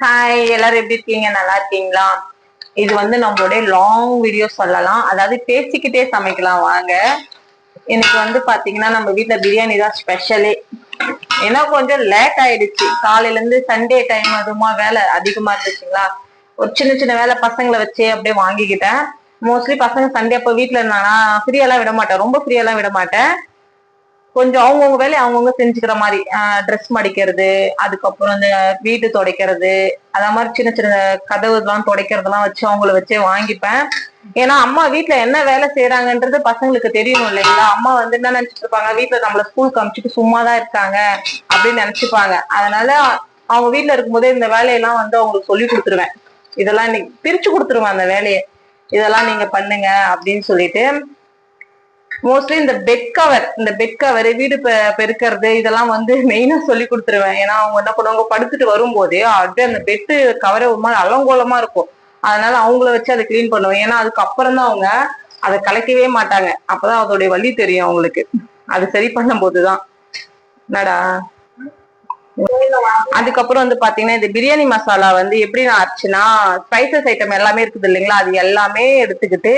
Hi எல்லாரும் எப்படி இருக்கீங்க? நல்லா இருக்கீங்களா? இது வந்து நம்மளுடைய லாங் வீடியோ சொல்லலாம். அதாவது பேசிக்கிட்டே சமைக்கலாம். வாங்க. எனக்கு வந்து பாத்தீங்கன்னா நம்ம வீட்டுல பிரியாணி தான் ஸ்பெஷலே ஏன்னா கொஞ்சம் லேட் ஆயிடுச்சு. காலையில இருந்து சண்டே டைம் அதுமா வேலை அதிகமா இருந்துச்சுங்களா ஒரு சின்ன சின்ன வேலை பசங்களை வச்சே அப்படியே வாங்கிக்கிட்டேன். மோஸ்ட்லி பசங்க சண்டே அப்போ வீட்டுல இருந்தாங்கன்னா ஃப்ரீயெல்லாம் விட மாட்டேன். ரொம்ப ஃப்ரீயெல்லாம் விட மாட்டேன். கொஞ்சம் அவங்கவுங்க வேலையை அவங்கவுங்க செஞ்சுக்கிற மாதிரி ட்ரெஸ் மடிக்கிறது அதுக்கப்புறம் இந்த வீடு துடைக்கிறது அத மாதிரி சின்ன சின்ன கதவு எல்லாம் துடைக்கிறதெல்லாம் வச்சு அவங்கள வச்சே வாங்கிப்பேன். ஏன்னா அம்மா வீட்டுல என்ன வேலை செய்யறாங்கன்றது பசங்களுக்கு தெரியணும் இல்லைங்களா? அம்மா வந்து என்ன நினைச்சிட்டு இருப்பாங்க? வீட்டுல நம்மள ஸ்கூலுக்கு அனுப்பிச்சிட்டு சும்மா தான் இருக்காங்க அப்படின்னு நினைச்சுப்பாங்க. அதனால அவங்க வீட்டுல இருக்கும்போதே இந்த வேலையெல்லாம் வந்து அவங்களுக்கு சொல்லி கொடுத்துருவேன். இதெல்லாம் இன்னைக்கு பிரிச்சு கொடுத்துருவேன் அந்த வேலையை. இதெல்லாம் நீங்க பண்ணுங்க அப்படின்னு சொல்லிட்டு மோஸ்ட்லி இந்த பெட் கவர் இந்த பெட் கவர் வீடு பெ- பெருக்கிறது இதெல்லாம் வந்து மெயினா சொல்லி கொடுத்துருவேன். ஏன்னா அவங்க என்ன பண்ணுவாங்க படுத்துட்டு வரும்போதே அப்படியே அந்த பெட்டு கவரே ஒரு மாதிரி அலங்கோலமா இருக்கும். அதனால அவங்கள வச்சு அதை கிளீன் பண்ணுவேன். ஏன்னா அதுக்கப்புறம் தான் அவங்க அதை கலைக்கவே மாட்டாங்க. அப்பதான் அதோடைய வழி தெரியும் அவங்களுக்கு. அது சரி பண்ணும் போதுதான் என்னடா? அதுக்கப்புறம் வந்து பாத்தீங்கன்னா இந்த பிரியாணி மசாலா வந்து எப்படி நான் அரைச்சுன்னா ஸ்பைசஸ் ஐட்டம் எல்லாமே இருக்குது இல்லைங்களா? அது எல்லாமே எடுத்துக்கிட்டு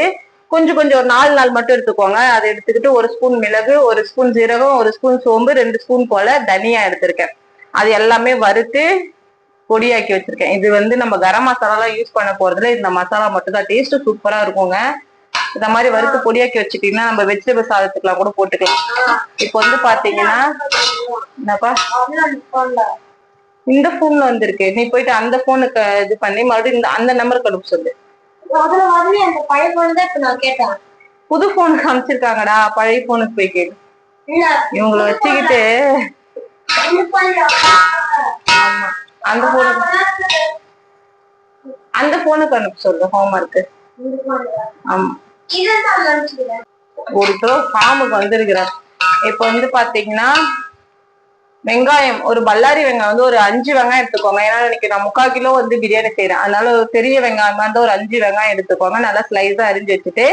கொஞ்சம் கொஞ்சம் ஒரு நாலு நாள் மட்டும் எடுத்துக்கோங்க. அதை எடுத்துக்கிட்டு ஒரு ஸ்பூன் மிளகு ஒரு ஸ்பூன் சீரகம் ஒரு ஸ்பூன் சோம்பு ரெண்டு ஸ்பூன் போல தனியா எடுத்திருக்கேன். அது எல்லாமே வறுத்து பொடியாக்கி வச்சிருக்கேன். இது வந்து நம்ம கரம் மசாலாலாம் யூஸ் பண்ண போறதுல இந்த மசாலா மட்டும் தான் டேஸ்ட் சூப்பரா இருக்குங்க. இந்த மாதிரி வறுத்து பொடியாக்கி வச்சுட்டீங்கன்னா நம்ம வெஜிடபிள் சாதத்துக்குலாம் கூட போட்டுக்கலாம். இப்போ வந்து பாத்தீங்கன்னா என்னப்பா? இந்த போன்ல வந்திருக்கு. நீ போயிட்டு அந்த போனுக்கு இது பண்ணி மறுபடியும் இந்த அந்த நம்பருக்கு அனுப்ப சொல்லு. முதல்ல வந்து அந்த பழைய போன் தான் இப்ப நான் கேட்டேன். புது போனுக்கு அனுப்பிச்சிருக்காங்கடா பழைய போனுக்கு போய் கேளு. இவங்களை வச்சுக்கிட்டு. அந்த போனுக்கு அந்த போனுக்கு அனுப்ப சொல்லு ஹோம்ஒர்க். ஆமா. ஒரு ஃபார்முக்கு வந்திருக்கிறேன். இப்போ வந்து பாத்தீங்கன்னா வெங்காயம் ஒரு பல்லாரி வெங்காயம் வந்து ஒரு அஞ்சு வெங்காயம் எடுத்துக்கோங்க. ஏன்னா இன்னைக்கு நான் முக்கால் கிலோ வந்து பிரியாணி செய்யறேன் அதனால ஒரு பெரிய வெங்காயமா இருந்தா ஒரு அஞ்சு வெங்காயம் எடுத்துக்கோங்க. நல்லா ஸ்லைஸா அரிஞ்சு வச்சுட்டு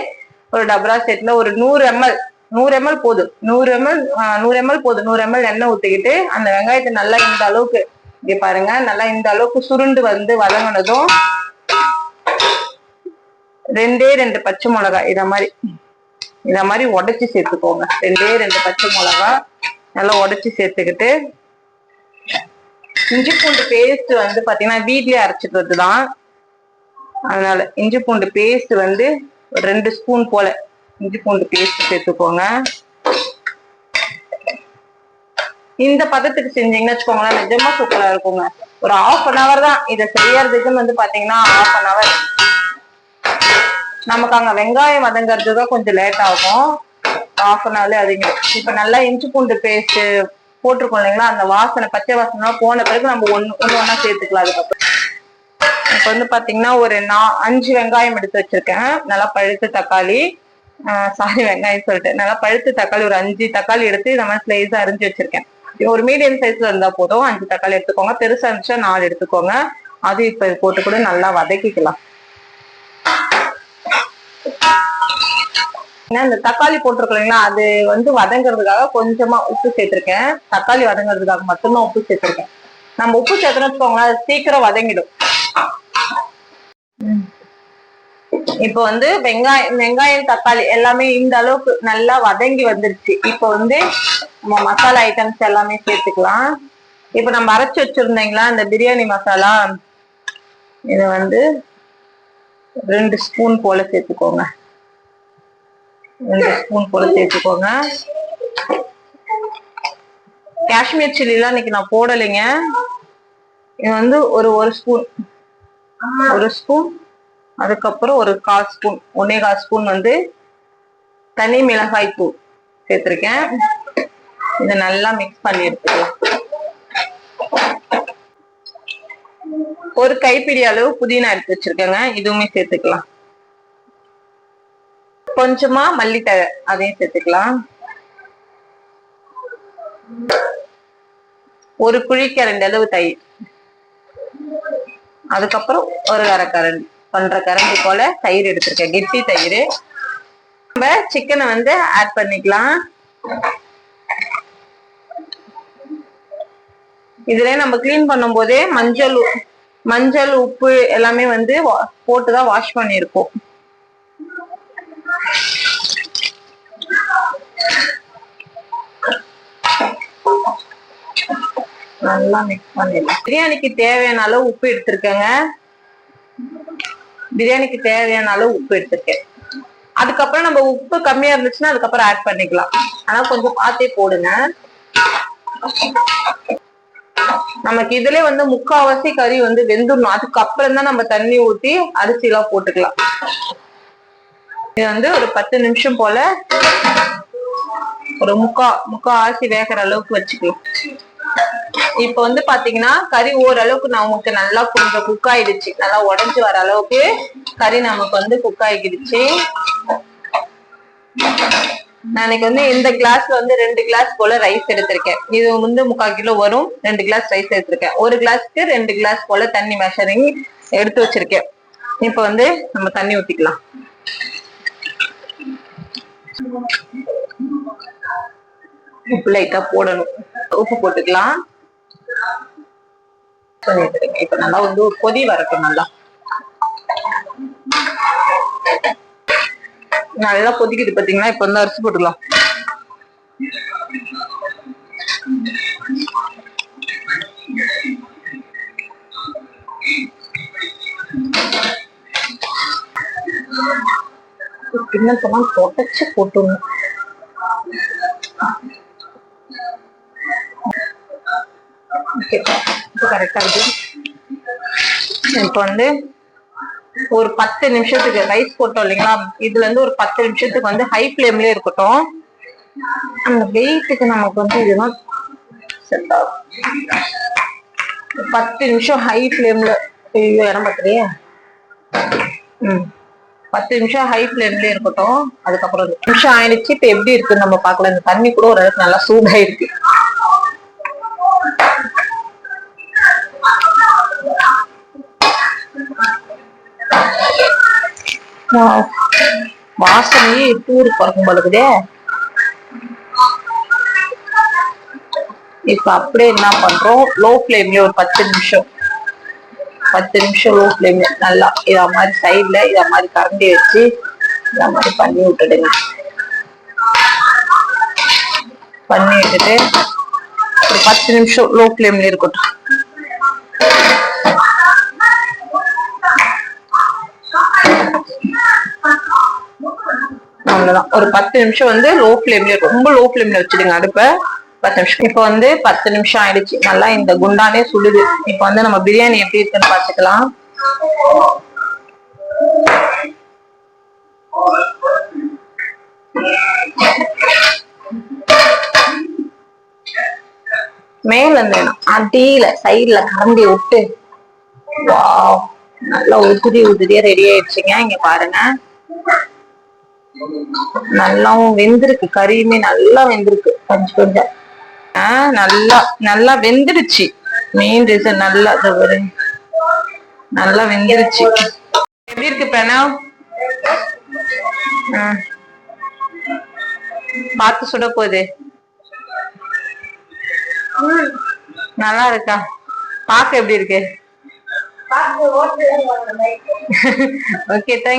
ஒரு டபரா செட்ல ஒரு நூறு எம்எல் நூறு எம்எல் போதும். நூறு எம்எல் நூறு எம்எல் போதும். நூறு எம்எல் எண்ணெய் ஊத்திக்கிட்டு அந்த வெங்காயத்தை நல்லா இந்த அளவுக்கு இங்க பாருங்க நல்லா இந்த அளவுக்கு சுருண்டு வந்து வதங்கினதும் ரெண்டே ரெண்டு பச்சை மிளகாய் இத மாதிரி இத மாதிரி உடைச்சு சேர்த்துக்கோங்க. ரெண்டே ரெண்டு பச்சை மிளகாய். நல்லா உடச்சி சேர்த்துக்கிட்டு இஞ்சி பூண்டு பேஸ்ட் வந்து பார்த்தீங்கன்னா வீட்லேயே அரைச்சிட்டு தான் அதனால இஞ்சி பூண்டு பேஸ்ட் வந்து ஒரு ரெண்டு ஸ்பூன் போல இஞ்சி பூண்டு பேஸ்ட் சேர்த்துக்கோங்க. இந்த பதத்துக்கு செஞ்சீங்கன்னு வச்சுக்கோங்களேன் நிஜமா சூப்பரா இருக்குங்க. ஒரு ஹாஃப் அன் ஹவர் தான். இதை செய்யறதுக்கு வந்து பாத்தீங்கன்னா ஹாஃப் அன் ஹவர் நமக்கு அங்க வெங்காயம் வதங்கிறதுக்கு தான் கொஞ்சம் லேட் ஆகும். ஆஃப் அன் ஹவர்ல அதுங்க இப்ப நல்லா இஞ்சி பூண்டு பேஸ்ட் போட்டிருக்கோம் இல்லைங்களா? அந்த வாசனை பச்சை வாசனை போன பிறகு நம்ம ஒன்னு ஒன்று ஒன்றா சேர்த்துக்கலாம் அதுக்கப்புறம். இப்ப வந்து பாத்தீங்கன்னா ஒரு நா அஞ்சு வெங்காயம் எடுத்து வச்சிருக்கேன். நல்லா பழுத்த தக்காளி. சாரி வெங்காயம் சொல்லிட்டு நல்லா பழுத்த தக்காளி ஒரு அஞ்சு தக்காளி எடுத்து இந்த மாதிரி ஸ்லைஸா அரிஞ்சு வச்சிருக்கேன். ஒரு மீடியம் சைஸ்ல இருந்தா போதும். அஞ்சு தக்காளி எடுத்துக்கோங்க. பெருசா இருந்துச்சா நாலு எடுத்துக்கோங்க. அது இப்ப போட்டு கூட நல்லா வதக்கிக்கலாம். ஏன்னா இந்த தக்காளி போட்டிருக்கோம் அது வந்து வதங்குறதுக்காக கொஞ்சமா உப்பு சேர்த்திருக்கேன். தக்காளி வதங்குறதுக்காக மட்டும்தான் உப்பு சேர்த்திருக்கேன். நம்ம உப்பு சேர்த்தோம்னு வச்சுக்கோங்களேன் சீக்கிரம் வதங்கிடும். இப்போ வந்து வெங்காயம் வெங்காயம் தக்காளி எல்லாமே இந்த அளவுக்கு நல்லா வதங்கி வந்துருச்சு. இப்போ வந்து நம்ம மசாலா ஐட்டம்ஸ் எல்லாமே சேர்த்துக்கலாம். இப்போ நம்ம அரைச்சு வச்சிருந்தீங்களா இந்த பிரியாணி மசாலா. இதை வந்து ரெண்டு ஸ்பூன் போல சேர்த்துக்கோங்க. ரெண்டு ஸ்பூன் போல சேர்த்துக்கோங்க. காஷ்மீர் சில்லிலாம் இன்னைக்கு நான் போடலைங்க. இது வந்து ஒரு ஒரு ஸ்பூன் ஒரு ஸ்பூன் அதுக்கப்புறம் ஒரு கால் ஸ்பூன் ஒன்னே கால் ஸ்பூன் வந்து தனி மிளகாய் தூள் சேர்த்துருக்கேன். இதை நல்லா மிக்ஸ் பண்ணி எடுத்துக்கலாம். ஒரு கைப்பிடி அளவு புதினா எடுத்து வச்சிருக்கேங்க. இதுவுமே சேர்த்துக்கலாம். கொஞ்சமா மல்லித்தழை அதையும் சேர்த்துக்கலாம். ஒரு குழிக்கரண்டி அளவு தயிர். அதுக்கப்புறம் ஒரு கரண்டி ஒன்றரை கரண்டி போல தயிர் எடுத்திருக்கேன். கெட்டி தயிர். நம்ம சிக்கனை வந்து ஆட் பண்ணிக்கலாம். இதுல நம்ம கிளீன் பண்ணும் போதே மஞ்சள் மஞ்சள் உப்பு எல்லாமே வந்து போட்டுதான் வாஷ் பண்ணியிருக்கோம். நல்லா மிக்ஸ் பண்ணிடலாம். பிரியாணிக்கு தேவையான அளவு உப்பு எடுத்திருக்கேங்க. பிரியாணிக்கு தேவையான அளவு உப்பு எடுத்திருக்கேன். அதுக்கப்புறம் நம்ம உப்பு கம்மியா இருந்துச்சுன்னா அதுக்கப்புறம் ஆட் பண்ணிக்கலாம். ஆனா கொஞ்சம் பார்த்தே போடுங்க. நமக்கு இதுல வந்து முக்காவாசி கறி வந்து வெந்துடணும். அதுக்கப்புறம் தான் நம்ம தண்ணி ஊத்தி அரிசி எல்லாம் போட்டுக்கலாம். இது வந்து ஒரு பத்து நிமிஷம் போல ஒரு முக்கா முக்கா ஆசி வேகிற அளவுக்கு வச்சுக்கலாம். இப்ப வந்து பாத்தீங்கன்னா கறி ஓரளவுக்கு நமக்கு நல்லா கொஞ்சம் குக் ஆயிடுச்சு. நல்லா உடஞ்சி வர அளவுக்கு கறி நமக்கு வந்து குக் ஆகிடுச்சு. நான் இன்னைக்கு வந்து இந்த கிளாஸ்ல வந்து ரெண்டு கிளாஸ் போல ரைஸ் எடுத்திருக்கேன். இது வந்து முக்கால் கிலோ வரும். ரெண்டு கிளாஸ் ரைஸ் எடுத்திருக்கேன். ஒரு கிளாஸ்க்கு ரெண்டு கிளாஸ் போல தண்ணி மெஷரிங் எடுத்து வச்சிருக்கேன். இப்ப வந்து நம்ம தண்ணி ஊத்திக்கலாம். உப்பு லைட்டா போடணும். உப்பு போட்டுக்கலாம். இப்ப நல்லா வந்து கொதி வரட்டும் நல்லா. நல்லா கொதிக்குது பாத்தீங்கன்னா இப்ப வந்து அரிசி போட்டுக்கலாம். பின்னத்தெல்லாம் தொடச்சு போட்டுடணும். ஓகே இப்போ கரெக்டா இருக்குது இப்போ வந்து ஒரு பத்து நிமிஷத்துக்கு ரைஸ் போட்டோம் இல்லைங்களா? இதுல இருந்து ஒரு பத்து நிமிஷத்துக்கு வந்து ஹை ஃப்ளேம்லயே இருக்கட்டும். அந்த வெயிட்டுக்கு நமக்கு வந்து இதுதான் செட் ஆகும். பத்து நிமிஷம் ஹை ஃப்ளேம்ல ஐயோ இடம் பார்க்குறியா ம். பத்து நிமிஷம் ஹை ஃப்ளேம்ல இருக்கட்டும். அதுக்கப்புறம் நிமிஷம் ஆயிடுச்சு. இப்போ எப்படி இருக்குன்னு நம்ம பார்க்கலாம். இந்த தண்ணி கூட ஓரளவுக்கு நல்லா சூடாயிருக்கு. வாசனையே டூர் பிறக்கும் பழகுதே இப்ப அப்படியே என்ன பண்றோம்? லோ ஃப்ளேம்ல ஒரு பத்து நிமிஷம். பத்து நிமிஷம் லோ ஃப்ளேம்ல நல்லா இத மாதிரி சைட்ல இத மாதிரி கரண்டி வச்சு இத மாதிரி பண்ணி விட்டுடுங்க. பண்ணி விட்டுட்டு ஒரு பத்து நிமிஷம் லோ ஃப்ளேம்ல இருக்கட்டும். அவ்வளவுதான். ஒரு பத்து நிமிஷம் வந்து லோ ஃப்ளேம்ல ரொம்ப லோ ஃப்ளேம்ல வச்சிடுங்க அடுப்ப. பத்து நிமிஷம். இப்போ வந்து பத்து நிமிஷம் ஆயிடுச்சு. நல்லா இந்த குண்டானே சுடுது. இப்போ வந்து நம்ம பிரியாணி எப்படி இருக்குன்னு பாத்துக்கலாம் மேல வேணும். அடியில சைடுல கரண்டி விட்டு. வா நல்லா உதிரி உதிரியா ரெடி ஆயிடுச்சுங்க. இங்க பாருங்க. நல்லாவும் வெந்திருக்கு. கறியுமே நல்லா வெந்திருக்கு. கொஞ்சம் கொஞ்சம். ஆஹ் நல்லா நல்லா வெந்துடுச்சு. மெயின் ரீசன் நல்லா நல்லா வெந்துடுச்சு. எப்படி இருக்கு பிரணவ். பார்த்து சுட போகுது. நல்லா இருக்கா? பார்க்க எப்படி இருக்கு? Okay thank